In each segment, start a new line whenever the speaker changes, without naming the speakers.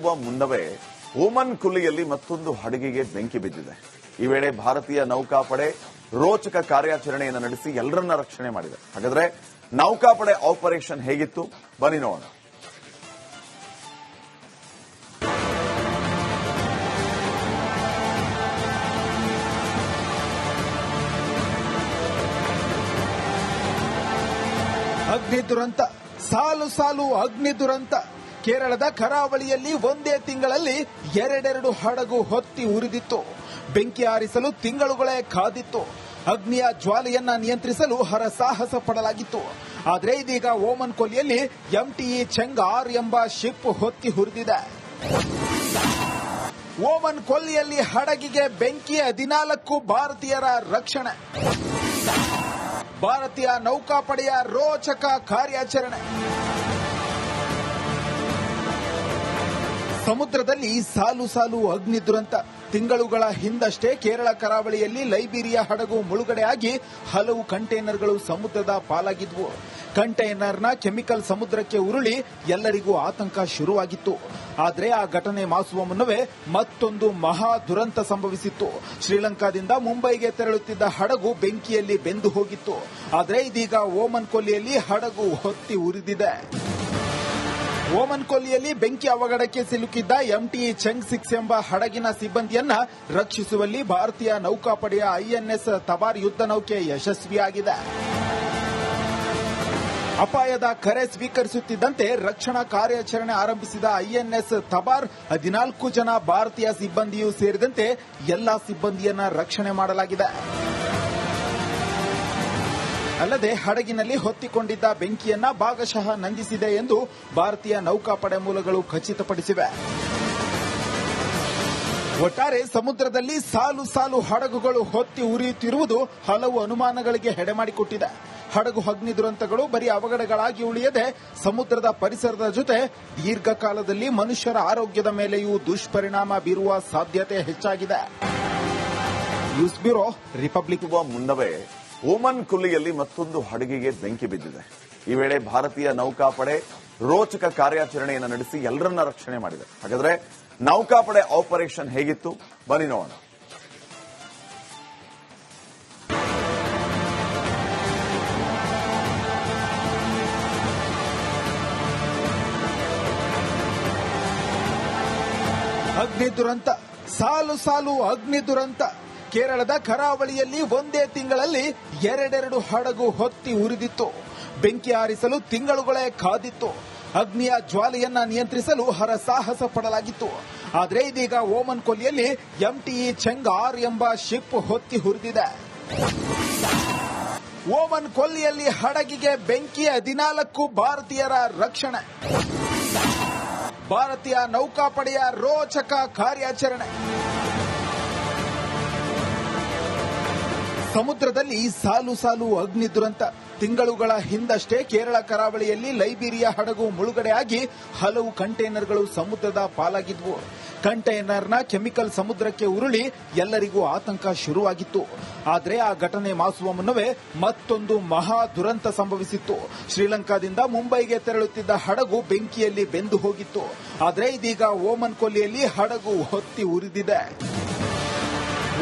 ತಲುಪುವ ಮುನ್ನವೇ ಓಮನ್ ಕುಲ್ಲಿಯಲ್ಲಿ ಮತ್ತೊಂದು ಹಡಗಿಗೆ ಬೆಂಕಿ ಬಿದ್ದಿದೆ. ಈ ವೇಳೆ ಭಾರತೀಯ ನೌಕಾಪಡೆ ರೋಚಕ ಕಾರ್ಯಾಚರಣೆಯನ್ನು ನಡೆಸಿ ಎಲ್ಲರನ್ನ ರಕ್ಷಣೆ ಮಾಡಿದೆ. ಹಾಗಾದ್ರೆ ನೌಕಾಪಡೆ ಆಪರೇಷನ್ ಹೇಗಿತ್ತು? ಬನ್ನಿ ನೋಡೋಣ.
ಅಗ್ನಿ ದುರಂತ, ಸಾಲು ಸಾಲು ಅಗ್ನಿ ದುರಂತ. ಕೇರಳದ ಕರಾವಳಿಯಲ್ಲಿ ಒಂದೇ ತಿಂಗಳಲ್ಲಿ ಎರಡೆರಡು ಹಡಗು ಹೊತ್ತಿ ಉರಿದಿತ್ತು. ಬೆಂಕಿ ಆರಿಸಲು ತಿಂಗಳುಗಳೇ ಕಾದಿತ್ತು. ಅಗ್ನಿಯ ಜ್ವಾಲೆಯನ್ನ ನಿಯಂತ್ರಿಸಲು ಹರಸಾಹಸ ಪಡಲಾಗಿತ್ತು. ಆದರೆ ಇದೀಗ ಓಮನ್ ಕೊಲ್ಲಿಯಲ್ಲಿ ಎಂಟಿಇ ಚೆಂಗ್ ಆರ್ ಎಂಬ ಶಿಪ್ ಹೊತ್ತಿ ಹುರಿದಿದೆ. ಓಮನ್ ಕೊಲ್ಲಿಯಲ್ಲಿ ಹಡಗಿಗೆ ಬೆಂಕಿ ಹದಿನಾಲ್ಕು ಭಾರತೀಯರ ರಕ್ಷಣೆ. ಭಾರತೀಯ ನೌಕಾಪಡೆಯ ರೋಚಕ ಕಾರ್ಯಾಚರಣೆ. ಸಮುದ್ರದಲ್ಲಿ ಸಾಲು ಸಾಲು ಅಗ್ನಿ ದುರಂತ. ತಿಂಗಳುಗಳ ಹಿಂದಷ್ಟೇ ಕೇರಳ ಕರಾವಳಿಯಲ್ಲಿ ಲೈಬೀರಿಯಾ ಹಡಗು ಮುಳುಗಡೆಯಾಗಿ ಹಲವು ಕಂಟೈನರ್ಗಳು ಸಮುದ್ರದ ಪಾಲಾಗಿದ್ವು. ಕಂಟೈನರ್ನ ಕೆಮಿಕಲ್ ಸಮುದ್ರಕ್ಕೆ ಉರುಳಿ ಎಲ್ಲರಿಗೂ ಆತಂಕ ಶುರುವಾಗಿತ್ತು. ಆದರೆ ಆ ಘಟನೆ ಮಾಸುವ ಮುನ್ನವೇ ಮತ್ತೊಂದು ಮಹಾ ದುರಂತ ಸಂಭವಿಸಿತ್ತು. ಶ್ರೀಲಂಕಾದಿಂದ ಮುಂಬೈಗೆ ತೆರಳುತ್ತಿದ್ದ ಹಡಗು ಬೆಂಕಿಯಲ್ಲಿ ಬೆಂದು ಹೋಗಿತ್ತು. ಆದರೆ ಇದೀಗ ಓಮನ್ ಕೊಲ್ಲಿಯಲ್ಲಿ ಹಡಗು ಹೊತ್ತಿ ಉರಿದಿದೆ. ಓಮನ್ ಕೊಲ್ಲಿಯಲ್ಲಿ ಬೆಂಕಿ ಅವಘಡಕ್ಕೆ ಸಿಲುಕಿದ್ದ ಎಂಟಿ ಚೆಂಗ್ ಸಿಕ್ಸ್ ಎಂಬ ಹಡಗಿನ ಸಿಬ್ಬಂದಿಯನ್ನ ರಕ್ಷಿಸುವಲ್ಲಿ ಭಾರತೀಯ ನೌಕಾಪಡೆಯ ಐಎನ್ಎಸ್ ತಬಾರ್ ಯುದ್ಧ ನೌಕೆ ಯಶಸ್ವಿಯಾಗಿದೆ. ಅಪಾಯದ ಕರೆ ಸ್ವೀಕರಿಸುತ್ತಿದ್ದಂತೆ ರಕ್ಷಣಾ ಕಾರ್ಯಾಚರಣೆ ಆರಂಭಿಸಿದ ಐಎನ್ಎಸ್ ತಬಾರ್ ಹದಿನಾಲ್ಕು ಜನ ಭಾರತೀಯ ಸಿಬ್ಬಂದಿಯೂ ಸೇರಿದಂತೆ ಎಲ್ಲಾ ಸಿಬ್ಬಂದಿಯನ್ನ ರಕ್ಷಣೆ ಮಾಡಲಾಗಿದೆ. ಅಲ್ಲದೆ ಹಡಗಿನಲ್ಲಿ ಹೊತ್ತಿಕೊಂಡಿದ್ದ ಬೆಂಕಿಯನ್ನ ಭಾಗಶಃ ನಂದಿಸಿದೆ ಎಂದು ಭಾರತೀಯ ನೌಕಾಪಡೆ ಮೂಲಗಳು ಖಚಿತಪಡಿಸಿವೆ. ಒಟ್ಟಾರೆ ಸಮುದ್ರದಲ್ಲಿ ಸಾಲು ಸಾಲು ಹಡಗುಗಳು ಹೊತ್ತಿ ಉರಿಯುತ್ತಿರುವುದು ಹಲವು ಅನುಮಾನಗಳಿಗೆ ಹೆಡೆಮಾಡಿಕೊಟ್ಟಿದೆ. ಹಡಗು ಅಗ್ನಿ ದುರಂತಗಳು ಬರೀ ಅವಘಡಗಳಾಗಿ ಉಳಿಯದೆ ಸಮುದ್ರದ ಪರಿಸರದ ಜೊತೆ ದೀರ್ಘಕಾಲದಲ್ಲಿ ಮನುಷ್ಯರ ಆರೋಗ್ಯದ ಮೇಲೆಯೂ ದುಷ್ಪರಿಣಾಮ ಬೀರುವ ಸಾಧ್ಯತೆ ಹೆಚ್ಚಾಗಿದೆ. ನ್ಯೂಸ್ ಬ್ಯೂರೋ, ರಿಪಬ್ಲಿಕ್
ಮುಂದವೇ ಓಮನ್ ಕುಲ್ಲಿಯಲ್ಲಿ ಮತ್ತೊಂದು ಹಡಗಿಗೆ ಬೆಂಕಿ ಬಿದ್ದಿದೆ. ಈ ವೇಳೆ ಭಾರತೀಯ ನೌಕಾಪಡೆ ರೋಚಕ ಕಾರ್ಯಾಚರಣೆಯನ್ನು ನಡೆಸಿ ಎಲ್ಲರನ್ನ ರಕ್ಷಣೆ ಮಾಡಿದೆ. ಹಾಗಾದ್ರೆ ನೌಕಾಪಡೆ ಆಪರೇಷನ್ ಹೇಗಿತ್ತು? ಬನ್ನಿ ನೋಡೋಣ.
ಅಗ್ನಿ ದುರಂತ, ಸಾಲು ಸಾಲು ಅಗ್ನಿ ದುರಂತ. ಕೇರಳದ ಕರಾವಳಿಯಲ್ಲಿ ಒಂದೇ ತಿಂಗಳಲ್ಲಿ ಎರಡೆರಡು ಹಡಗು ಹೊತ್ತಿ ಉರಿದಿತ್ತು. ಬೆಂಕಿ ಆರಿಸಲು ತಿಂಗಳುಗಳೇ ಕಾದಿತ್ತು. ಅಗ್ನಿಯ ಜ್ವಾಲೆಯನ್ನ ನಿಯಂತ್ರಿಸಲು ಹರಸಾಹಸ ಪಡಲಾಗಿತ್ತು. ಆದರೆ ಇದೀಗ ಓಮನ್ ಕೊಲ್ಲಿಯಲ್ಲಿ ಎಂಟಿಇ ಆರ್ ಎಂಬ ಶಿಪ್ ಹೊತ್ತಿ ಹುರಿದಿದೆ. ಓಮನ್ ಕೊಲ್ಲಿಯಲ್ಲಿ ಹಡಗಿಗೆ ಬೆಂಕಿ ಹದಿನಾಲ್ಕು ಭಾರತೀಯರ ರಕ್ಷಣೆ. ಭಾರತೀಯ ನೌಕಾಪಡೆಯ ರೋಚಕ ಕಾರ್ಯಾಚರಣೆ. ಸಮುದ್ರದಲ್ಲಿ ಸಾಲು ಸಾಲು ಅಗ್ನಿ ದುರಂತ. ತಿಂಗಳುಗಳ ಹಿಂದಷ್ಟೇ ಕೇರಳ ಕರಾವಳಿಯಲ್ಲಿ ಲೈಬೀರಿಯಾ ಹಡಗು ಮುಳುಗಡೆಯಾಗಿ ಹಲವು ಕಂಟೈನರ್ಗಳು ಸಮುದ್ರದ ಪಾಲಾಗಿದ್ವು. ಕಂಟೈನರ್ನ ಕೆಮಿಕಲ್ ಸಮುದ್ರಕ್ಕೆ ಉರುಳಿ ಎಲ್ಲರಿಗೂ ಆತಂಕ ಶುರುವಾಗಿತ್ತು. ಆದರೆ ಆ ಘಟನೆ ಮಾಸುವ ಮುನ್ನವೇ ಮತ್ತೊಂದು ಮಹಾ ದುರಂತ ಸಂಭವಿಸಿತ್ತು. ಶ್ರೀಲಂಕಾದಿಂದ ಮುಂಬೈಗೆ ತೆರಳುತ್ತಿದ್ದ ಹಡಗು ಬೆಂಕಿಯಲ್ಲಿ ಬೆಂದು ಹೋಗಿತ್ತು. ಆದರೆ ಇದೀಗ ಓಮನ್ ಕೊಲ್ಲಿಯಲ್ಲಿ ಹಡಗು ಹೊತ್ತಿ ಉರಿದಿದೆ.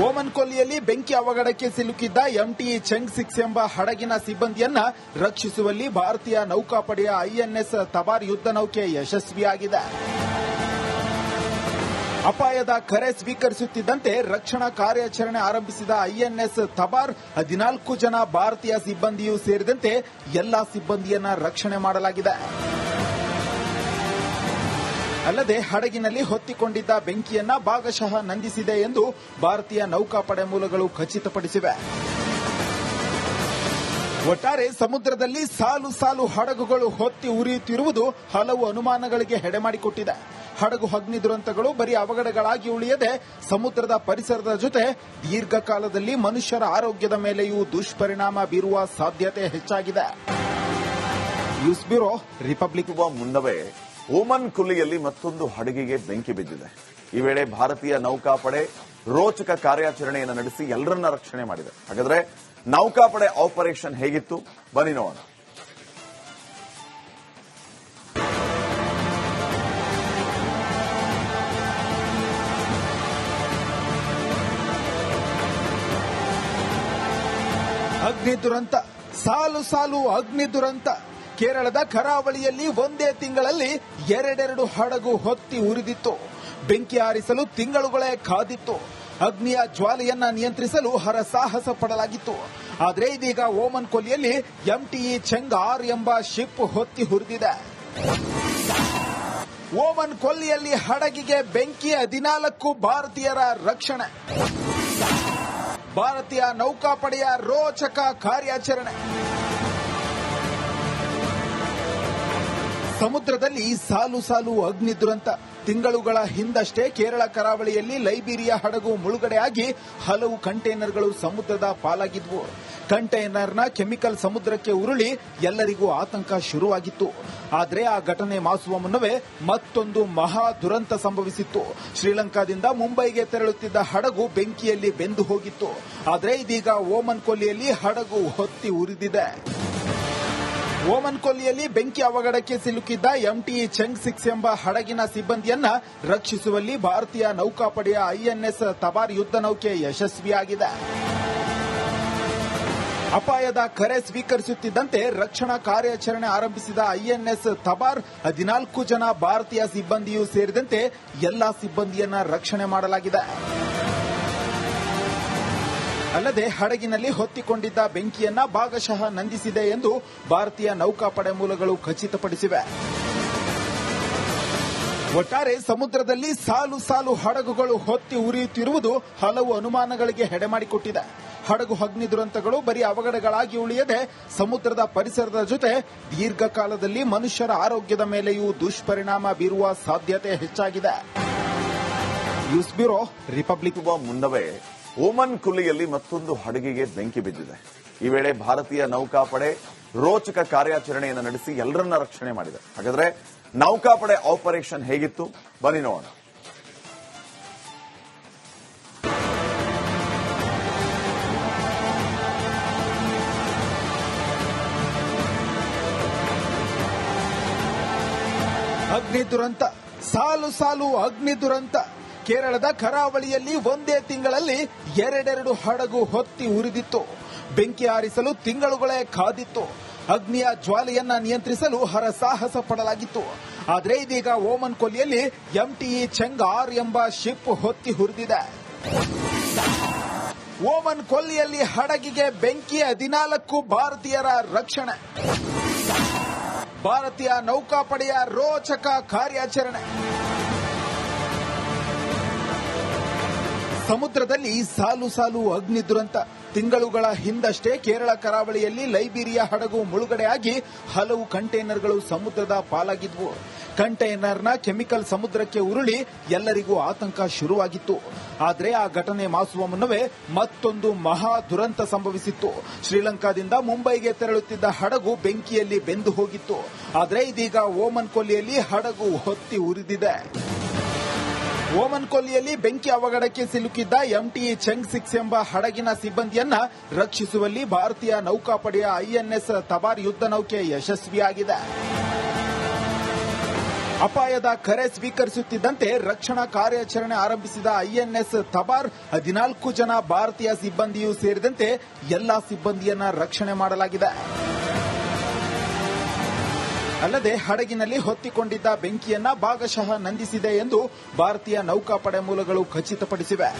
ಓಮನ್ ಕೊಲ್ಲಿಯಲ್ಲಿ ಬೆಂಕಿ ಅವಘಡಕ್ಕೆ ಸಿಲುಕಿದ್ದ ಎಂಟಿಇ ಚೆಂಗ್ ಸಿಕ್ಸ್ ಎಂಬ ಹಡಗಿನ ಸಿಬ್ಬಂದಿಯನ್ನ ರಕ್ಷಿಸುವಲ್ಲಿ ಭಾರತೀಯ ನೌಕಾಪಡೆಯ ಐಎನ್ಎಸ್ ತಬಾರ್ ಯುದ್ಧ ನೌಕೆ ಯಶಸ್ವಿಯಾಗಿದೆ. ಅಪಾಯದ ಕರೆ ಸ್ವೀಕರಿಸುತ್ತಿದ್ದಂತೆ ರಕ್ಷಣಾ ಕಾರ್ಯಾಚರಣೆ ಆರಂಭಿಸಿದ ಐಎನ್ಎಸ್ ತಬಾರ್ ಹದಿನಾಲ್ಕು ಜನ ಭಾರತೀಯ ಸಿಬ್ಬಂದಿಯೂ ಸೇರಿದಂತೆ ಎಲ್ಲಾ ಸಿಬ್ಬಂದಿಯನ್ನ ರಕ್ಷಣೆ ಮಾಡಲಾಗಿದೆ. ಅಲ್ಲದೆ ಹಡಗಿನಲ್ಲಿ ಹೊತ್ತಿಕೊಂಡಿದ್ದ ಬೆಂಕಿಯನ್ನ ಭಾಗಶಃ ನಂದಿಸಿದೆ ಎಂದು ಭಾರತೀಯ ನೌಕಾಪಡೆ ಮೂಲಗಳು ಖಚಿತಪಡಿಸಿವೆ. ಒಟ್ಟಾರೆ ಸಮುದ್ರದಲ್ಲಿ ಸಾಲು ಸಾಲು ಹಡಗುಗಳು ಹೊತ್ತಿ ಉರಿಯುತ್ತಿರುವುದು ಹಲವು ಅನುಮಾನಗಳಿಗೆ ಹೆಡೆಮಾಡಿಕೊಟ್ಟಿದೆ. ಹಡಗು ಅಗ್ನಿ ದುರಂತಗಳು ಬರೀ ಅವಘಡಗಳಾಗಿ ಉಳಿಯದೆ ಸಮುದ್ರದ ಪರಿಸರದ ಜೊತೆ ದೀರ್ಘಕಾಲದಲ್ಲಿ ಮನುಷ್ಯರ ಆರೋಗ್ಯದ ಮೇಲೆಯೂ ದುಷ್ಪರಿಣಾಮ ಬೀರುವ ಸಾಧ್ಯತೆ ಹೆಚ್ಚಾಗಿದೆ. ನ್ಯೂಸ್ ಬ್ಯೂರೋ ರಿಪಬ್ಲಿಕ್
ಮುನ್ನವೇ. ಓಮನ್ ಕುಲಿಯಲ್ಲಿ ಮತ್ತೊಂದು ಹಡಗಿಗೆ ಬೆಂಕಿ ಬಿದ್ದಿದೆ. ಈ ವೇಳೆ ಭಾರತೀಯ ನೌಕಾಪಡೆ ರೋಚಕ ಕಾರ್ಯಾಚರಣೆಯನ್ನು ನಡೆಸಿ ಎಲ್ಲರನ್ನ ರಕ್ಷಣೆ ಮಾಡಿದೆ. ಹಾಗಾದ್ರೆ ನೌಕಾಪಡೆ ಆಪರೇಷನ್ ಹೇಗಿತ್ತು? ಬನ್ನಿ ನೋಡೋಣ.
ಅಗ್ನಿ ದುರಂತ, ಸಾಲು ಸಾಲು ಅಗ್ನಿ ದುರಂತ. ಕೇರಳದ ಕರಾವಳಿಯಲ್ಲಿ ಒಂದೇ ತಿಂಗಳಲ್ಲಿ ಎರಡೆರಡು ಹಡಗು ಹೊತ್ತಿ ಉರಿದಿತ್ತು. ಬೆಂಕಿ ಹಾರಿಸಲು ತಿಂಗಳುಗಳೇ ಕಾದಿತ್ತು. ಅಗ್ನಿಯ ಜ್ವಾಲೆಯನ್ನ ನಿಯಂತ್ರಿಸಲು ಹರಸಾಹಸ ಪಡಲಾಗಿತ್ತು. ಆದರೆ ಇದೀಗ ಓಮನ್ ಕೊಲ್ಲಿಯಲ್ಲಿ ಎಂಟಿಇ ಚೆಂಗ್ ಆರ್ ಎಂಬ ಶಿಪ್ ಹೊತ್ತಿ ಹುರಿದಿದೆ. ಓಮನ್ ಕೊಲ್ಲಿಯಲ್ಲಿ ಹಡಗಿಗೆ ಬೆಂಕಿ ಹದಿನಾಲ್ಕು ಭಾರತೀಯರ ರಕ್ಷಣೆ. ಭಾರತೀಯ ನೌಕಾಪಡೆಯ ರೋಚಕ ಕಾರ್ಯಾಚರಣೆ. ಸಮುದ್ರದಲ್ಲಿ ಸಾಲು ಸಾಲು ಅಗ್ನಿ ದುರಂತ. ತಿಂಗಳುಗಳ ಹಿಂದಷ್ಟೇ ಕೇರಳ ಕರಾವಳಿಯಲ್ಲಿ ಲೈಬೀರಿಯಾ ಹಡಗು ಮುಳುಗಡೆಯಾಗಿ ಹಲವು ಕಂಟೈನರ್ಗಳು ಸಮುದ್ರದ ಪಾಲಾಗಿದ್ವು. ಕಂಟೈನರ್ನ ಕೆಮಿಕಲ್ ಸಮುದ್ರಕ್ಕೆ ಉರುಳಿ ಎಲ್ಲರಿಗೂ ಆತಂಕ ಶುರುವಾಗಿತ್ತು. ಆದರೆ ಆ ಘಟನೆ ಮಾಸುವ ಮುನ್ನವೇ ಮತ್ತೊಂದು ಮಹಾ ದುರಂತ ಸಂಭವಿಸಿತ್ತು. ಶ್ರೀಲಂಕಾದಿಂದ ಮುಂಬೈಗೆ ತೆರಳುತ್ತಿದ್ದ ಹಡಗು ಬೆಂಕಿಯಲ್ಲಿ ಬೆಂದು ಹೋಗಿತ್ತು. ಆದರೆ ಇದೀಗ ಓಮನ್ ಕೊಲ್ಲಿಯಲ್ಲಿ ಹಡಗು ಹೊತ್ತಿ ಉರಿದಿದೆ. ಓಮನ್ ಕೊಲ್ಲಿಯಲ್ಲಿ ಬೆಂಕಿ ಅವಘಡಕ್ಕೆ ಸಿಲುಕಿದ್ದ ಎಂಟಿ ಚೆಂಗ್ ಸಿಕ್ಸ್ ಎಂಬ ಹಡಗಿನ ಸಿಬ್ಬಂದಿಯನ್ನ ರಕ್ಷಿಸುವಲ್ಲಿ ಭಾರತೀಯ ನೌಕಾಪಡೆಯ ಐಎನ್ಎಸ್ ತಬಾರ್ ಯುದ್ಧ ನೌಕೆ ಯಶಸ್ವಿಯಾಗಿದೆ. ಅಪಾಯದ ಕರೆ ಸ್ವೀಕರಿಸುತ್ತಿದ್ದಂತೆ ರಕ್ಷಣಾ ಕಾರ್ಯಾಚರಣೆ ಆರಂಭಿಸಿದ ಐಎನ್ಎಸ್ ತಬಾರ್ ಹದಿನಾಲ್ಕು ಜನ ಭಾರತೀಯ ಸಿಬ್ಬಂದಿಯೂ ಸೇರಿದಂತೆ ಎಲ್ಲಾ ಸಿಬ್ಬಂದಿಯನ್ನ ರಕ್ಷಣೆ ಮಾಡಲಾಗಿದೆ. ಅಲ್ಲದೆ ಹಡಗಿನಲ್ಲಿ ಹೊತ್ತಿಕೊಂಡಿದ್ದ ಬೆಂಕಿಯನ್ನ ಭಾಗಶಃ ನಂದಿಸಿದೆ ಎಂದು ಭಾರತೀಯ ನೌಕಾಪಡೆ ಮೂಲಗಳು ಖಚಿತಪಡಿಸಿವೆ. ಒಟ್ಟಾರೆ ಸಮುದ್ರದಲ್ಲಿ ಸಾಲು ಸಾಲು ಹಡಗುಗಳು ಹೊತ್ತಿ ಉರಿಯುತ್ತಿರುವುದು ಹಲವು ಅನುಮಾನಗಳಿಗೆ ಹೆಡೆಮಾಡಿಕೊಟ್ಟಿದೆ. ಹಡಗು ಅಗ್ನಿ ದುರಂತಗಳು ಬರೀ ಅವಘಡಗಳಾಗಿ ಉಳಿಯದೆ ಸಮುದ್ರದ ಪರಿಸರದ ಜೊತೆ ದೀರ್ಘಕಾಲದಲ್ಲಿ ಮನುಷ್ಯರ ಆರೋಗ್ಯದ ಮೇಲೆಯೂ ದುಷ್ಪರಿಣಾಮ ಬೀರುವ ಸಾಧ್ಯತೆ ಹೆಚ್ಚಾಗಿದೆ. ನ್ಯೂಸ್ ಬ್ಯೂರೋ ರಿಪಬ್ಲಿಕ್
ಮುನ್ನವೇ ಓಮನ್ ಕುಲ್ಲಿಯಲ್ಲಿ ಮತ್ತೊಂದು ಹಡಗಿಗೆ ಬೆಂಕಿ ಬಿದ್ದಿದೆ. ಈ ವೇಳೆ ಭಾರತೀಯ ನೌಕಾಪಡೆ ರೋಚಕ ಕಾರ್ಯಾಚರಣೆಯನ್ನು ನಡೆಸಿ ಎಲ್ಲರನ್ನ ರಕ್ಷಣೆ ಮಾಡಿದೆ. ಹಾಗಾದ್ರೆ ನೌಕಾಪಡೆ ಆಪರೇಷನ್ ಹೇಗಿತ್ತು? ಬನ್ನಿ ನೋಡೋಣ.
ಅಗ್ನಿ ದುರಂತ, ಸಾಲು ಸಾಲು ಅಗ್ನಿ ದುರಂತ. ಕೇರಳದ ಕರಾವಳಿಯಲ್ಲಿ ಒಂದೇ ತಿಂಗಳಲ್ಲಿ ಎರಡೆರಡು ಹಡಗು ಹೊತ್ತಿ ಉರಿದಿತ್ತು. ಬೆಂಕಿ ಆರಿಸಲು ತಿಂಗಳುಗಳೇ ಕಾದಿತ್ತು. ಅಗ್ನಿಯ ಜ್ವಾಲೆಯನ್ನ ನಿಯಂತ್ರಿಸಲು ಹರಸಾಹಸ ಪಡಲಾಗಿತ್ತು. ಆದರೆ ಇದೀಗ ಓಮನ್ ಕೊಲ್ಲಿಯಲ್ಲಿ ಎಂಟಿಇ ಚೆಂಗ್ ಆರ್ ಎಂಬ ಶಿಪ್ ಹೊತ್ತಿ ಹುರಿದಿದೆ. ಓಮನ್ ಕೊಲ್ಲಿಯಲ್ಲಿ ಹಡಗಿಗೆ ಬೆಂಕಿ ಹದಿನಾಲ್ಕು ಭಾರತೀಯರ ರಕ್ಷಣೆ. ಭಾರತೀಯ ನೌಕಾಪಡೆಯ ರೋಚಕ ಕಾರ್ಯಾಚರಣೆ. ಸಮುದ್ರದಲ್ಲಿ ಸಾಲು ಸಾಲು ಅಗ್ನಿ ದುರಂತ. ತಿಂಗಳುಗಳ ಹಿಂದಷ್ಟೇ ಕೇರಳ ಕರಾವಳಿಯಲ್ಲಿ ಲೈಬೀರಿಯಾ ಹಡಗು ಮುಳುಗಡೆಯಾಗಿ ಹಲವು ಕಂಟೈನರ್ಗಳು ಸಮುದ್ರದ ಪಾಲಾಗಿದ್ವು. ಕಂಟೈನರ್ನ ಕೆಮಿಕಲ್ ಸಮುದ್ರಕ್ಕೆ ಉರುಳಿ ಎಲ್ಲರಿಗೂ ಆತಂಕ ಶುರುವಾಗಿತ್ತು. ಆದರೆ ಆ ಘಟನೆ ಮಾಸುವ ಮುನ್ನವೇ ಮತ್ತೊಂದು ಮಹಾ ದುರಂತ ಸಂಭವಿಸಿತ್ತು. ಶ್ರೀಲಂಕಾದಿಂದ ಮುಂಬೈಗೆ ತೆರಳುತ್ತಿದ್ದ ಹಡಗು ಬೆಂಕಿಯಲ್ಲಿ ಬೆಂದು ಹೋಗಿತ್ತು. ಆದರೆ ಇದೀಗ ಓಮನ್ ಕೊಲ್ಲಿಯಲ್ಲಿ ಹಡಗು ಹೊತ್ತಿ ಉರಿದಿದೆ. ಓಮನ್ ಕೊಲ್ಲಿಯಲ್ಲಿ ಬೆಂಕಿ ಅವಘಡಕ್ಕೆ ಸಿಲುಕಿದ್ದ ಎಂಟಿ ಚೆಂಗ್ ಸಿಕ್ಸ್ ಎಂಬ ಹಡಗಿನ ಸಿಬ್ಬಂದಿಯನ್ನ ರಕ್ಷಿಸುವಲ್ಲಿ ಭಾರತೀಯ ನೌಕಾಪಡೆಯ ಐಎನ್ಎಸ್ ತಬಾರ್ ಯುದ್ಧ ನೌಕೆ ಯಶಸ್ವಿಯಾಗಿದೆ. ಅಪಾಯದ ಕರೆ ಸ್ವೀಕರಿಸುತ್ತಿದ್ದಂತೆ ರಕ್ಷಣಾ ಕಾರ್ಯಾಚರಣೆ ಆರಂಭಿಸಿದ ಐಎನ್ಎಸ್ ತಬಾರ್ ಹದಿನಾಲ್ಕು ಜನ ಭಾರತೀಯ ಸಿಬ್ಬಂದಿಯೂ ಸೇರಿದಂತೆ ಎಲ್ಲಾ ಸಿಬ್ಬಂದಿಯನ್ನ ರಕ್ಷಣೆ ಮಾಡಲಾಗಿದೆ. ಅಲ್ಲದೆ ಹಡಗಿನಲ್ಲಿ ಹೊತ್ತಿಕೊಂಡಿದ್ದ ಬೆಂಕಿಯನ್ನ ಭಾಗಶಃ ನಂದಿಸಿದೆ ಎಂದು ಭಾರತೀಯ ನೌಕಾಪಡೆ ಮೂಲಗಳು ಖಚಿತಪಡಿಸಿವೆ.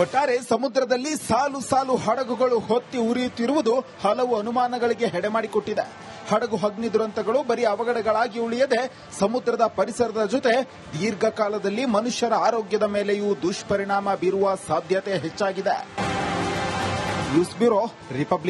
ಒಟ್ಟಾರೆ ಸಮುದ್ರದಲ್ಲಿ ಸಾಲು ಸಾಲು ಹಡಗುಗಳು ಹೊತ್ತಿ ಉರಿಯುತ್ತಿರುವುದು ಹಲವು ಅನುಮಾನಗಳಿಗೆ ಹೆಡೆಮಾಡಿಕೊಟ್ಟಿದೆ. ಹಡಗು ಅಗ್ನಿ ದುರಂತಗಳು ಬರೀ ಅವಘಡಗಳಾಗಿ ಉಳಿಯದೆ ಸಮುದ್ರದ ಪರಿಸರದ ಜೊತೆ ದೀರ್ಘಕಾಲದಲ್ಲಿ ಮನುಷ್ಯರ ಆರೋಗ್ಯದ ಮೇಲೆಯೂ ದುಷ್ಪರಿಣಾಮ ಬೀರುವ ಸಾಧ್ಯತೆ ಹೆಚ್ಚಾಗಿದೆ. News bureau republic